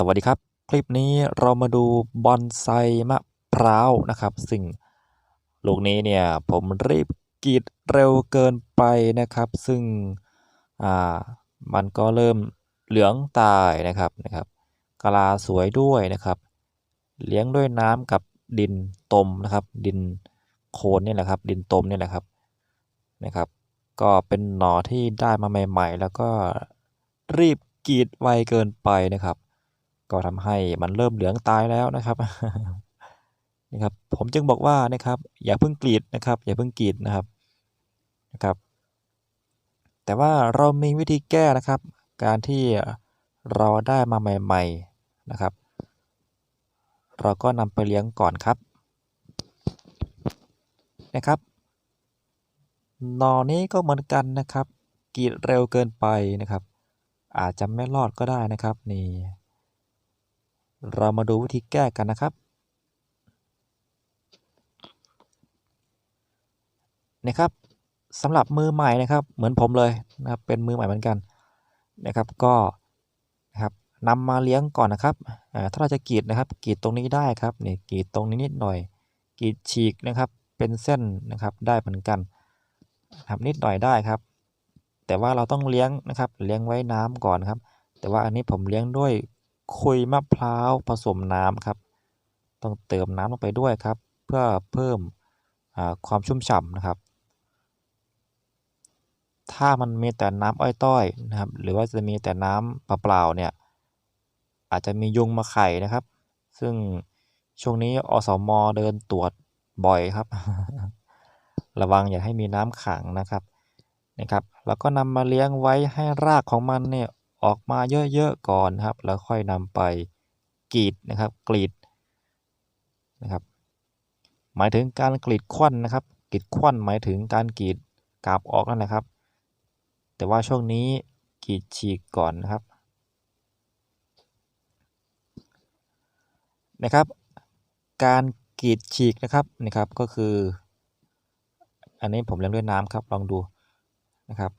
สวัสดีครับ คลิปนี้เรามาดูบอนไซมะพร้าวนะครับ ซึ่งลูกนี้เนี่ยผมรีบกรีดเร็วเกินไปนะครับ ซึ่งอ่ามันก็เริ่มเหลืองตายนะครับนะครับกลาสวยด้วยนะครับ เลี้ยงด้วยน้ำกับดินตมนะครับ ดินโคนนี่แหละครับ ดินตมนี่แหละครับนะครับ ก็เป็นหน่อที่ได้มาใหม่ ๆ แล้วก็รีบกรีดไวเกินไปนะครับ ก็ทำให้มันเริ่มเหลืองตายแล้วนะครับนะครับ ผมจึงบอกว่านะครับอย่าเพิ่งกรีดนะครับ อย่าเพิ่งกรีดนะครับนะครับ แต่ว่าเรามีวิธีแก้นะครับ การที่เราได้มาใหม่ๆนะครับ เราก็นำไปเลี้ยงก่อนครับนะครับนอนี้ก็เหมือนกันนะครับกรีดเร็วเกินไปนะครับ อาจจะไม่รอดก็ได้นะครับนี่ เรามาดูวิธีแก้กันนะครับนะครับสำหรับมือใหม่นะครับ เหมือนผมเลยนะครับเป็นมือใหม่เหมือนกันนะครับก็นะครับนำมาเลี้ยงก่อนนะครับถ้าเราจะกรีดนะครับกรีดตรงนี้ได้ครับนี่กรีดตรงนี้นิดหน่อยกรีดฉีกนะครับเป็นเส้นนะครับได้เหมือนกันครับนิดหน่อยได้ครับ แต่ว่าเราต้องเลี้ยงนะครับเลี้ยงไว้น้ำก่อนครับ แต่ว่าอันนี้ผมเลี้ยงด้วย คุยมะพร้าวผสมน้ำครับ ต้องเติมน้ำลงไปด้วยครับ เพื่อเพิ่มความชุ่มฉ่ำนะครับ ถ้ามันมีแต่น้ำอ้อยต้อยนะครับ หรือว่าจะมีแต่น้ำเปล่าๆเนี่ยอาจจะมียุงมาไข่นะครับ ซึ่งช่วงนี้อสมอเดินตรวจบ่อยครับ ระวังอย่าให้มีน้ำขังนะครับนะครับ แล้วก็นำมาเลี้ยงไว้ให้รากของมันเนี่ย ออกมาเยอะๆก่อนครับ แล้วค่อยนำไปกรีดนะครับกรีดนะครับ หมายถึงการกรีดควันนะครับกรีดควันหมายถึงการกรีดกาบออกนั่นแหละครับ แต่ว่าช่วงนี้กรีดฉีกก่อนนะครับนะครับ การกรีดฉีกนะครับนี่ครับก็คือ อันนี้ผมเลี้ยงด้วยน้ำครับลองดูนะครับ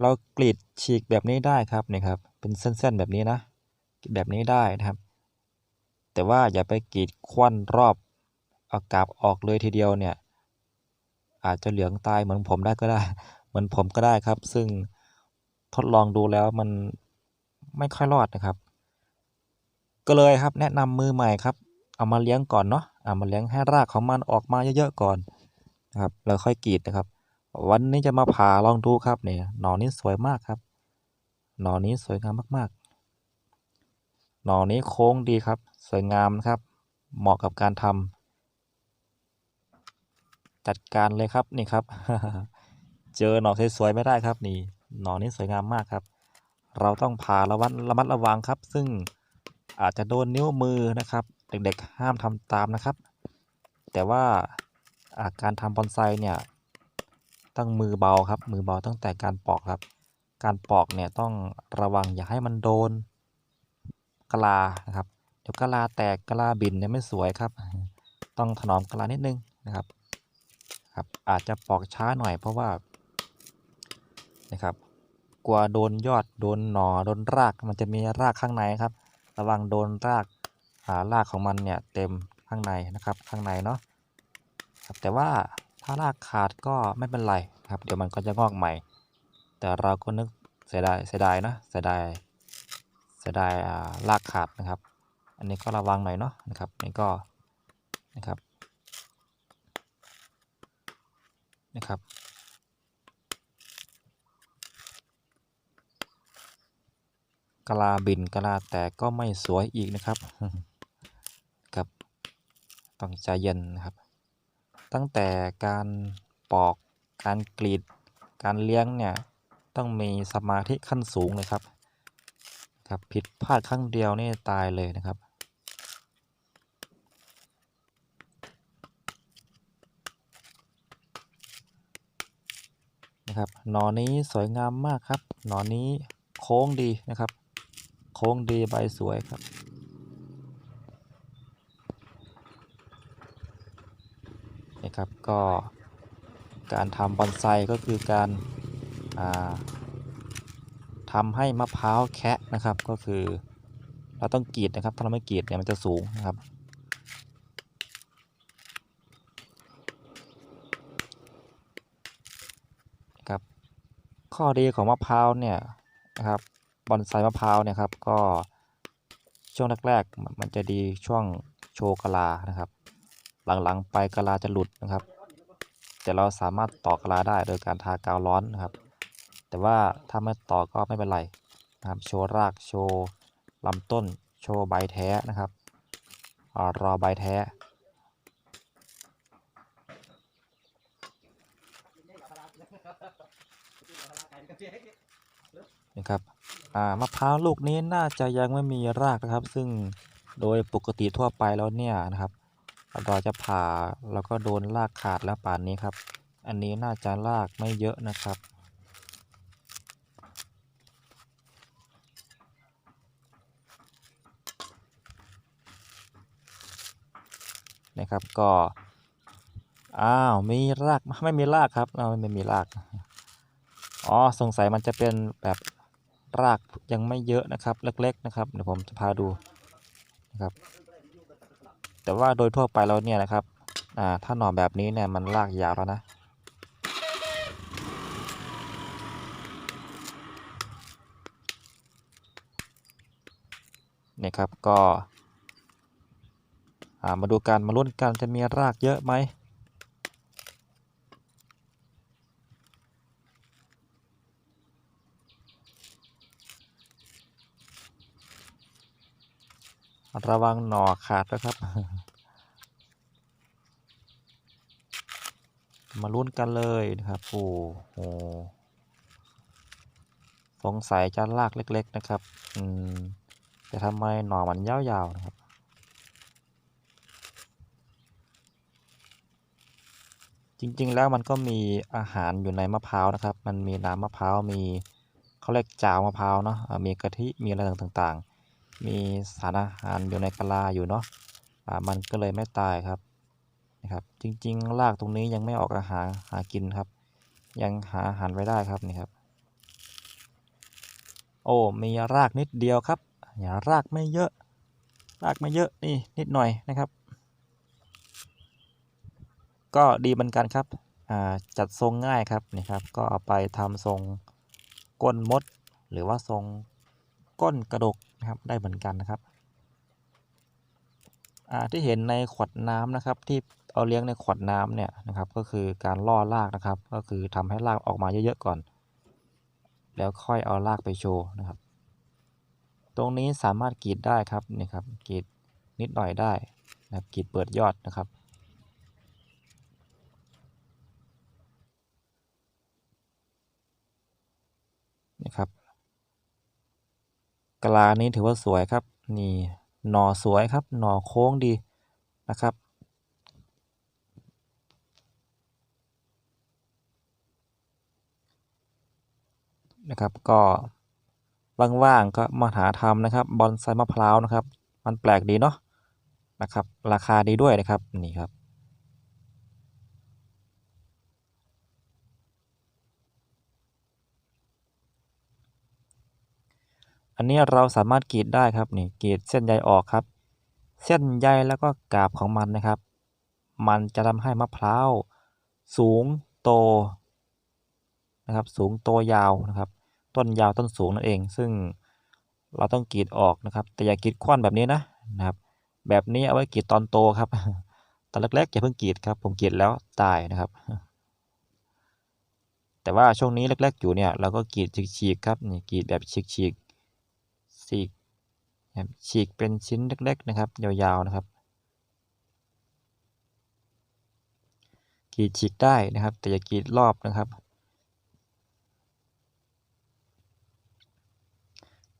เรากรีดฉีกแบบนี้ได้ครับนี่ครับ เป็นเส้นๆแบบนี้นะแบบนี้ได้นะครับ แต่ว่าอย่าไปกรีดควันรอบเอากาบออกเลยทีเดียวเนี่ย อาจจะเหลืองตายเหมือนผมได้ก็ได้ เหมือนผมก็ได้ครับ ซึ่งทดลองดูแล้วมันไม่ค่อยรอดนะครับ ก็เลยครับแนะนำมือใหม่ครับ เอามาเลี้ยงก่อนเนาะเอามาเลี้ยงให้รากของมันออกมาเยอะๆก่อนนะครับแล้วค่อยกรีดนะครับ วันนี้จะมาผ่าลองดูครับเนี่ยหนอนนี้สวยมากครับ หนอนนี้สวยงามมากๆ หนอนนี้โค้งดีครับ สวยงามครับ เหมาะกับการทำจัดการเลยครับนี่ครับ เจอหนอนสวยๆไม่ได้ครับนี่ หนอนนี้สวยงามมากครับ เราต้องผ่าระวัดระมัดระวังครับ ซึ่งอาจจะโดนนิ้วมือนะครับ เด็กๆห้ามทำตามนะครับ แต่ว่าการทำบอนไซเนี่ย ต้องมือเบาครับ มือเบาตั้งแต่การปอกครับ การปอกเนี่ยต้องระวังอย่าให้มันโดนกะลานะครับเดี๋ยวกะลาแตกกะลาบินเนี่ยไม่สวยครับ ต้องถนอมกะลานิดนึงนะครับครับอาจจะปอกช้าหน่อยเพราะว่านะครับกลัวโดนยอดโดนหนอโดนรากมันจะมีรากข้างในครับ ระวังโดนรากหารากของมันเนี่ยเต็มข้างในนะครับข้างในเนาะแต่ว่า ถ้ารากขาดก็ไม่เป็นไรครับ เดี๋ยวมันก็จะงอกใหม่ แต่เราก็นึกเสียดายเสียดายนะเสียดายเสียดายรากขาดนะครับ อันนี้ก็ระวังหน่อยเนาะนะครับนี่ก็นะครับนะครับกลาบินกลาแตกก็ไม่สวยอีกนะครับ ครับ ต้องใจเย็นนะครับ ตั้งแต่การปอก การกรีด การเลี้ยงเนี่ยต้องมีสมาธิขั้นสูงเลยครับครับผิดพลาดครั้งเดียวนี่ตายเลยนะครับ นะครับหนอนนี้สวยงามมากครับ หนอนนี้โค้งดีนะครับ โค้งดีใบสวยครับ ครับ ก็การทำบอนไซก็คือการทำให้มะพร้าวแคะนะครับก็คือเราต้องกรีดนะครับถ้าเราไม่กรีดเนี่ยมันจะสูงนะครับ ครับ ข้อดีของมะพร้าวเนี่ยนะครับบอนไซมะพร้าวเนี่ยครับก็ช่วงแรกๆมันจะดีช่วงโชกลานะครับ หลังๆไปกะลาจะหลุดนะครับ แต่เราสามารถต่อกะลาได้โดยการทากาวร้อนนะครับ แต่ว่าถ้าไม่ต่อก็ไม่เป็นไรนะครับ โชว์รากโชว์ลำต้น โชว์ใบแท้นะครับอารอใบแท้นะครับอ่ามะพร้าวลูกนี้น่าจะยังไม่มีรากนะครับ ซึ่งโดยปกติทั่วไปแล้วเนี่ยนะครับ เราจะผ่าแล้วก็โดนรากขาดแล้วป่านนี้ครับ อันนี้น่าจะรากไม่เยอะนะครับ นะครับก็ อ้าว มีรากไม่มีรากครับอ้าไม่มีราก อ๋อ สงสัยมันจะเป็นแบบรากยังไม่เยอะนะครับ เล็ก ๆ นะครับ เดี๋ยวผมจะพาดูนะครับ แต่ว่าโดยทั่วไปแล้วเนี่ยนะครับถ้าหน่อแบบนี้เนี่ยมันรากยาวแล้วนะเนี่ยครับก็มาดูกันมาลุ้นกันจะมีรากเยอะไหม ระวังหน่อขาดนะครับ มาลุ้นกันเลยนะครับ โอ้โหสงสัยจะลากเล็ก ๆ นะครับ อืมแต่ทำไมหน่อมันยาวๆนะครับจริงๆ แล้วมันก็มีอาหารอยู่ในมะพร้าวนะครับ มันมีน้ำมะพร้าว มีเขาเรียกจาวมะพร้าวเนาะ มีกะทิ มีอะไรต่างๆ มีสารอาหารอยู่ในกะลาอยู่เนาะอ่ามันก็เลยไม่ตายครับนะครับ จริงๆรากตรงนี้ยังไม่ออกอาหารหากินครับ ยังหาอาหารไว้ได้ครับนี่ครับ โอ้มีรากนิดเดียวครับอย่ารากไม่เยอะ รากไม่เยอะนี่นิดหน่อยนะครับ ก็ดีเหมือนกันครับอ่าจัดทรงง่ายครับนี่ครับ ก็เอาไปทำทรงก้นมด หรือว่าทรงก้นกระดก นะครับได้เหมือนกันนะครับที่เห็นในขวดน้ำนะครับ ที่เอาเลี้ยงในขวดน้ำเนี่ยนะครับ ก็คือการล่อรากนะครับ ก็คือทำให้รากออกมาเยอะๆก่อน แล้วค่อยเอารากไปโชว์นะครับ ตรงนี้สามารถกรีดได้ครับนี่ครับกรีดนิดหน่อยได้นะครับกรีดเปิดยอดนะครับนี่ครับ กะลานี้ถือว่าสวยครับ นี่หน่อสวยครับ หน่อโค้งดีนะครับ นะครับก็ว่างๆก็มาหาทำนะครับบอนไซมะพร้าวนะครับ มันแปลกดีเนาะนะครับ ราคาดีด้วยนะครับนี่ครับ อันนี้เราสามารถกรีดได้ครับนี่กรีดเส้นใยออกครับ เส้นใยแล้วก็กาบของมันนะครับ มันจะทำให้มะพร้าวสูงโตนะครับสูงโตยาวนะครับ ต้นยาวต้นสูงนั่นเอง ซึ่งเราต้องกรีดออกนะครับ แต่อย่ากรีดควนแบบนี้นะนะครับ แบบนี้เอาไว้กรีดตอนโตครับตอนเล็กๆอย่าเพิ่งกรีดครับ ผมกรีดแล้วตายนะครับ แต่ว่าช่วงนี้เล็กๆอยู่เนี่ยเราก็กรีดฉีกๆครับนี่กรีดแบบฉีกๆ ฉีกฉีกเป็นชิ้นเล็กๆนะครับ ยาวๆนะครับกรีดฉีกได้นะครับ แต่อย่ากรีดรอบนะครับ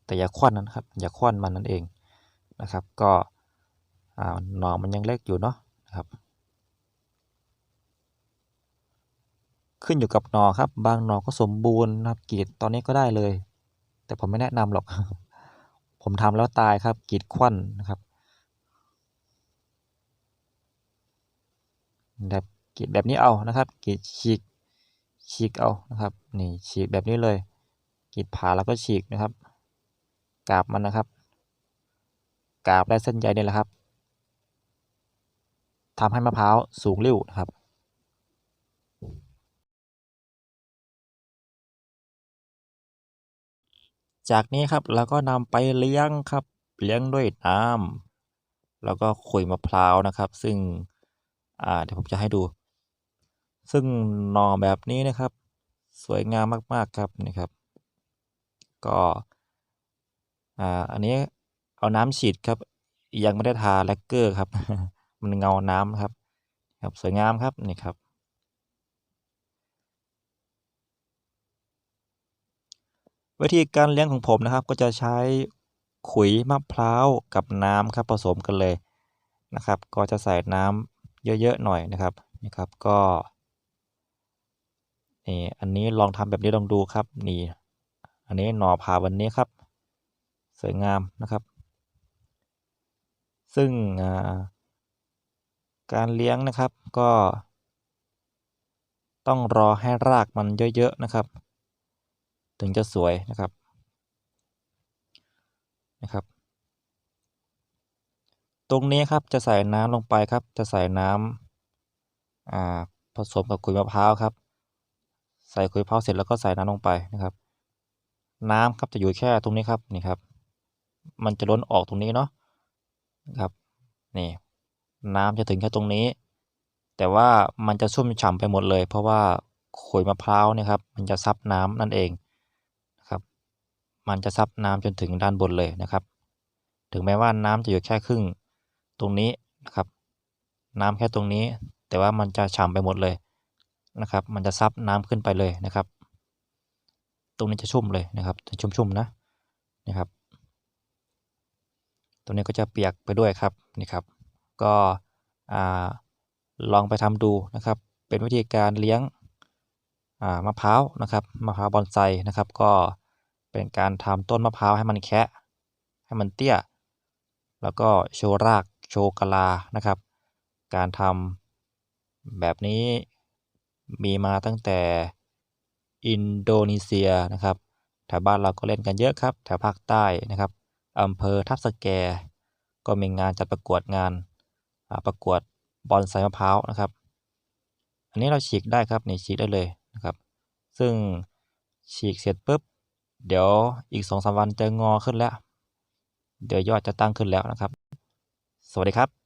แต่อย่าควันนะครับ อย่าควนมันนั่นเองนะครับ ก็หน่อมันยังเล็กอยู่เนาะนะครับ ขึ้นอยู่กับหน่อครับ บางหน่อก็สมบูรณ์นะครับกรีดตอนนี้ก็ได้เลย แต่ผมไม่แนะนำหรอก ผมทำแล้วตายครับกีดควันนะครับแบบกีดแบบนี้เอานะครับกีดฉีกฉีกเอานะครับนี่ฉีกแบบนี้เลยกีดผ่าแล้วก็ฉีกนะครับ กาบมันนะครับ กาบและเส้นใยเนี่ยแหละครับทำให้มะพร้าวสูงริ่วนะครับ จากนี้ครับเราก็นำไปเลี้ยงครับ เลี้ยงด้วยน้ำแล้วก็ขุยมะพร้าวนะครับ ซึ่งอ่าเดี๋ยวผมจะให้ดู ซึ่งหน่อแบบนี้นะครับ สวยงามมากๆครับนี่ครับ ก็อ่าอันนี้เอาน้ำฉีดครับ ยังไม่ได้ทาแลกเกอร์ครับ มันเงาน้ำครับ ครับสวยงามครับนี่ครับ วิธีการเลี้ยงของผมนะครับ ก็จะใช้ขุยมะพร้าวกับน้ำครับผสมกันเลยนะครับ ก็จะใส่น้ำเยอะๆหน่อยนะครับนี่ครับก็นี่อันนี้ลองทำแบบนี้ลองดูครับนี่อันนี้หน่อผ่าวันนี้ครับ สวยงามนะครับ ซึ่งการเลี้ยงนะครับก็ ต้องรอให้รากมันเยอะๆนะครับ ถึงจะสวยนะครับนะครับ ตรงนี้ครับจะใส่น้ำลงไปครับ จะใส่น้ำอ่าผสมกับขุยมะพร้าวครับ ใส่ขุยมะพร้าวเสร็จแล้วก็ใส่น้ำลงไปนะครับ น้ำครับจะอยู่แค่ตรงนี้ครับนี่ครับ มันจะล้นออกตรงนี้เนาะครับนี่น้ำจะถึงแค่ตรงนี้ แต่ว่ามันจะชุ่มฉ่ำไปหมดเลย เพราะว่าขุยมะพร้าวเนี่ยครับ มันจะซับน้ำนั่นเอง มันจะซับน้ำจนถึงด้านบนเลยนะครับ ถึงแม้ว่าน้ำจะอยู่แค่ครึ่งตรงนี้นะครับ น้ำแค่ตรงนี้ แต่ว่ามันจะฉ่ำไปหมดเลยนะครับ มันจะซับน้ำขึ้นไปเลยนะครับ ตรงนี้จะชุ่มเลยนะครับจะชุ่มๆนะนะครับ ตรงนี้ก็จะเปียกไปด้วยครับนี่ครับ ก็ลองไปทำดูนะครับ เป็นวิธีการเลี้ยงมะพร้าวนะครับมะพร้าวบอนไซนะครับ ก็ เป็นการทำต้นมะพร้าวให้มันแคะให้มันเตี้ย แล้วก็โชว์รากโชว์กะลานะครับ การทำแบบนี้มีมาตั้งแต่อินโดนีเซียนะครับแถวบ้านเราก็เล่นกันเยอะครับ แถวภาคใต้นะครับอำเภอทับสแก ก็มีงานจัดประกวดงานประกวดบอนไซมะพร้าวนะครับ อันนี้เราฉีกได้ครับนี่ฉีกได้เลยนะครับ ซึ่งฉีกเสร็จปุ๊บ เดี๋ยวอีกสองสามวันจะงอขึ้นแล้ว เดี๋ยวยอดจะตั้งขึ้นแล้วนะครับ สวัสดีครับ